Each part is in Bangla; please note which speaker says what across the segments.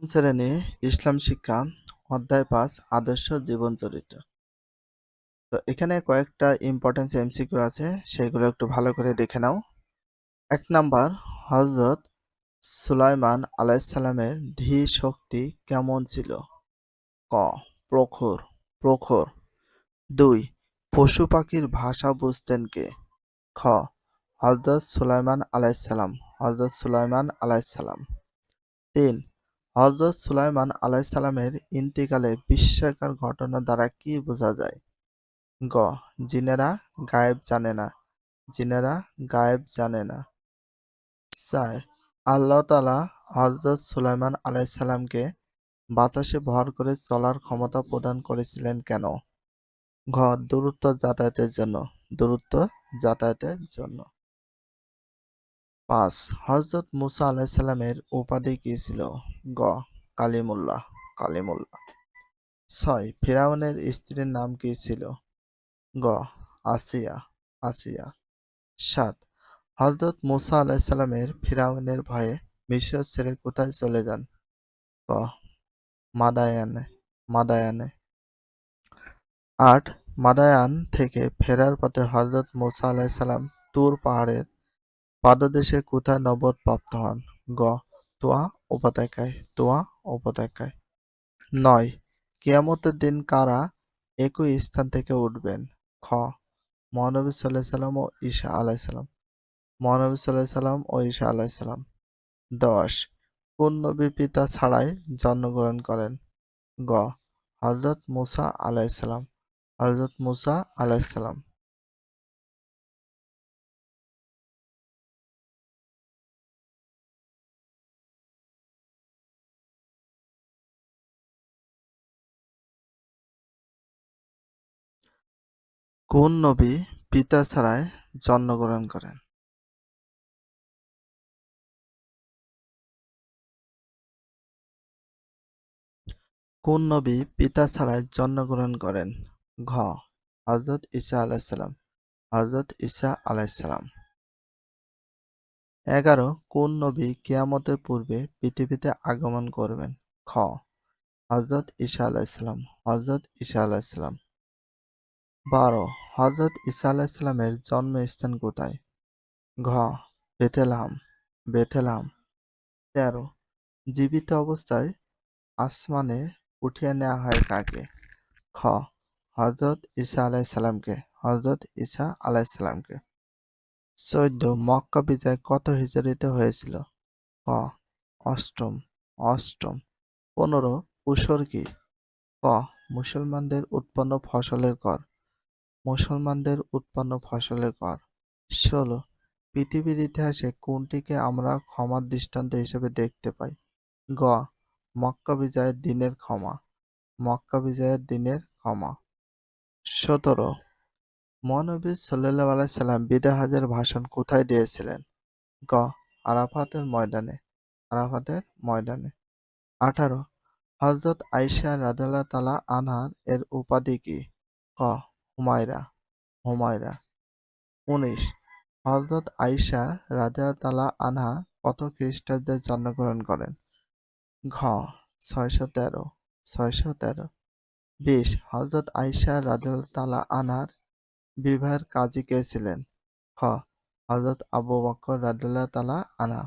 Speaker 1: প্রথম শ্রেণি ইসলাম শিক্ষা, অধ্যায় পাঁচ, আদর্শ জীবন চরিত্র। তো এখানে কয়েকটা ইম্পর্টেন্স এমসিকিউ আছে, সেগুলো একটু ভালো করে দেখে নাও। এক নাম্বার হজরত সুলাইমান আলাইসাল্লামের ধী শক্তি কেমন ছিল? ক, প্রখর প্রখর। দুই, পশু পাখির ভাষা বুঝতেন কে? খ হজরত সুলাইমান আলাইসাল্লাম হজরত সুলাইমান আলাইসাল্লাম তিন হজরত সুলাইমান আলাইসাল্লামের ইন্তিকালে বিস্ময়কর ঘটনা দ্বারা কি বোঝা যায়? গ. জিনেরা গায়েব জানে না। জিনেরা গায়েব জানে না। চার. আল্লাহ তালা হজরত সুলাইমান আলাইসাল্লামকে বাতাসে ভর করে চলার ক্ষমতা প্রদান করেছিলেন কেন? ঘ দূরত্ব যাতায়াতের জন্য। দূরত্ব যাতায়াতের জন্য। পাঁচ হজরত মুসা আলাইসাল্লামের উপাধি কি ছিল? গ, কালিমুল্লাহ কালিমুল্লাহ। ছয়, ফিরাউনের স্ত্রীর নাম কী ছিল? গ, আসিয়া আসিয়া। সাত হজরত মুসা আলাইসাল্লামের ফিরাউনের ভয়ে মিশর ছেড়ে কোথায় চলে যান? ক, মাদায়ানে মাদায়ানে। আট, মাদায়ান থেকে ফেরার পথে হজরত মুসা আলাইসাল্লাম তুর পাহাড়ের পাদদেশে কোথায় নবদ প্রাপ্ত হন? গ. তোয়া উপত্যকায়। তোয়া উপত্যকায়। নয়। কিয়ামতের দিন কারা একই স্থান থেকে উঠবেন? খ. মহানবী সাল্লাহ সাল্লাম ও ঈশা আলাইসাল্লাম মহানবী সাল্লাহ সাল্লাম ও ঈশা আলাইসাল্লাম দশ। কোন নবী পিতা ছাড়াই জন্মগ্রহণ করেন? গ. হজরত মুসা আলাইসাল্লাম হজরত মুসা আলাইসাল্লাম কোন নবী পিতা ছাড়াই জন্মগ্রহণ করেন? কোন নবী পিতা ছাড়াই জন্মগ্রহণ করেন? ঘ. হজরত ঈসা আলাইসাল্লাম হজরত ঈসা আলাইসাল্লাম এগারো. কোন নবী কিয়ামতের পূর্বে পৃথিবীতে আগমন করবেন? খ. হজরত ঈসা আলাইসাল্লাম হজরত ঈসা আলাইসাল্লাম বারো হজরত ঈসা আলাইসাল্লামের জন্মস্থান কোথায়? ঘ বেথেলাম বেথেলাম তেরো, জীবিত অবস্থায় আসমানে উঠিয়ে নেওয়া হয় কাকে? খ হজরত ঈসা আলাইসাল্লামকে হজরত ঈসা আলাইসাল্লামকে চৌদ্দ, মক্কা বিজয় কত হিজড়িতে হয়েছিল? ক, অষ্টম অষ্টম। পনেরো, উসর কি? ক, মুসলমানদের উৎপন্ন ফসলের কর। মুসলমানদের উৎপন্ন ফসলের কর ষোলো। পৃথিবীর ইতিহাসে কোনটিকে আমরা ক্ষমার দৃষ্টান্ত হিসেবে দেখতে পাই? গ। মক্কা বিজয়ের দিনের ক্ষমা। মক্কা বিজয়ের দিনের ক্ষমা। সতেরো। মহানবী সাল্লাহ আলাইসাল্লাম বিদা হাজের ভাষণ কোথায় দিয়েছিলেন? গ। আরাফাতের ময়দানে। আরাফাতের ময়দানে। আঠারো। হজরত আইসা রাদাল্লাহ তালা আনহার এর উপাধি কি? ক। হুমায়রা হুমায়রা। উনিশ। হজরত আইসা রাদিয়া তালা আনহা কত খ্রিস্টাব্দে জন্মগ্রহণ করেন? ঘ। ছয়শো তেরো। ছয়শো তেরো। বিশ। হজরত আইসা রাদিয়া তালা আনহার বিবাহের কাজী কে ছিলেন? খ। হজরত আবু বকর তালা আনা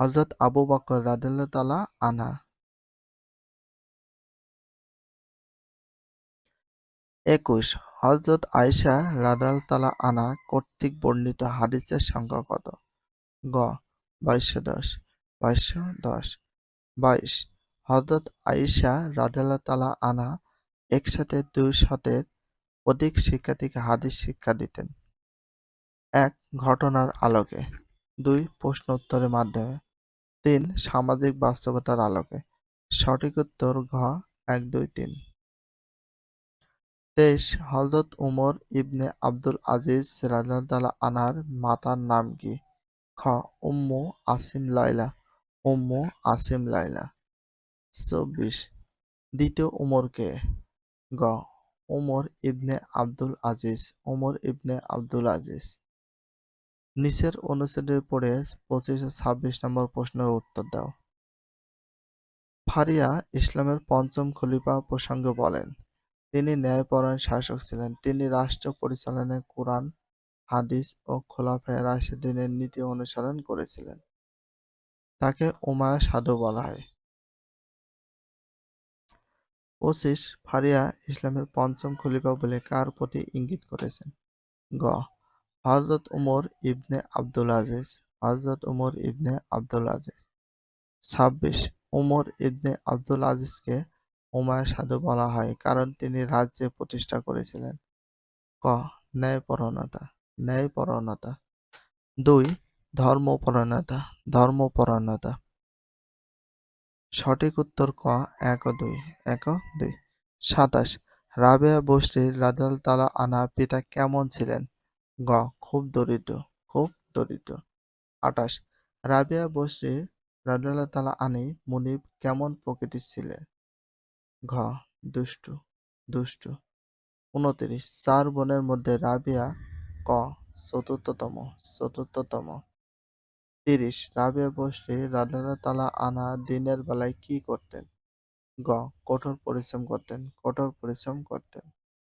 Speaker 1: হজরত আবু বকর তালা আনা একুশ। হজরত আয়সা রাদাল তালা আনা কর্তৃক বর্ণিত হাদিসের সংখ্যা কত? গ, বাইশশো দশ বাইশশো দশ, বাইশ। হজরত আয়েশা রাদাল তালা আনা একসাথে দুই শতের অধিক শিক্ষার্থীকে হাদিস শিক্ষা দিতেন। এক, ঘটনার আলোকে। দুই, প্রশ্ন উত্তরের মাধ্যমে। তিন, সামাজিক বাস্তবতার আলোকে। সঠিক উত্তর ঘ, এক, দুই, তিন। তেইশ হযরত উমর ইবনে আবদুল আজিজ আনহার মাতার নাম কি? খ উম্মু আসিম লাইলা উম্মু আসিম লাইলা চব্বিশ দ্বিতীয় উমর কে? গ উমর ইবনে আব্দুল আজিজ। উমর ইবনে আব্দুল আজিজ। নিচের অনুচ্ছেদের পড়ে পঁচিশ ছাব্বিশ নম্বর প্রশ্নের উত্তর দাও। ফারিয়া ইসলামের পঞ্চম খলিফা প্রসঙ্গে বলেন, তিনি ন্যায়পরায়ণ শাসক ছিলেন। তিনি রাষ্ট্র পরিচালনায় কুরআন, হাদিস ও খোলাফায়ে রাশিদিনের নীতি অনুসরণ করেছিলেন। তাকে উমাইয়া সাধু বলা হয়। পঁচিশ ফারিয়া ইসলামের পঞ্চম খলিফা বলে কার প্রতি ইঙ্গিত করেছেন? গ. হযরত উমর ইবনে আবদুল আজিজ হযরত উমর ইবনে আবদুল আজিজ ছাব্বিশ উমর ইবনে আবদুল আজিজকে উমাইয়া সাধু বলা হয়, কারণ তিনি রাজ্য প্রতিষ্ঠা করেছিলেন। ক. ন্যায়পরায়ণতা ন্যায়পরায়ণতা দুই ধর্মপরায়ণতা ধর্মপরায়ণতা সঠিক উত্তর ক, এক দুই এক দুই। সাতাশ, রাবেয়া বসরি রাদিয়াল্লাহু তাআলা আনহা পিতা কেমন ছিলেন? গ, খুব দরিদ্র খুব দরিদ্র। আটাশ রাবেয়া বসরি রাদিয়াল্লাহু তালা আনি মুনিব কেমন প্রকৃতির ছিলেন? ঘ, দুষ্টু দুষ্টু। উনত্রিশ, চার বোনের মধ্যে রাবিয়া ক, চতুর্থতম চতুর্থতম। তিরিশ, রাবিয়া বসলে রাধারা তালা আনা দিনের বেলায় কি করতেন? গ, কঠোর পরিশ্রম করতেন, কঠোর পরিশ্রম করতেন।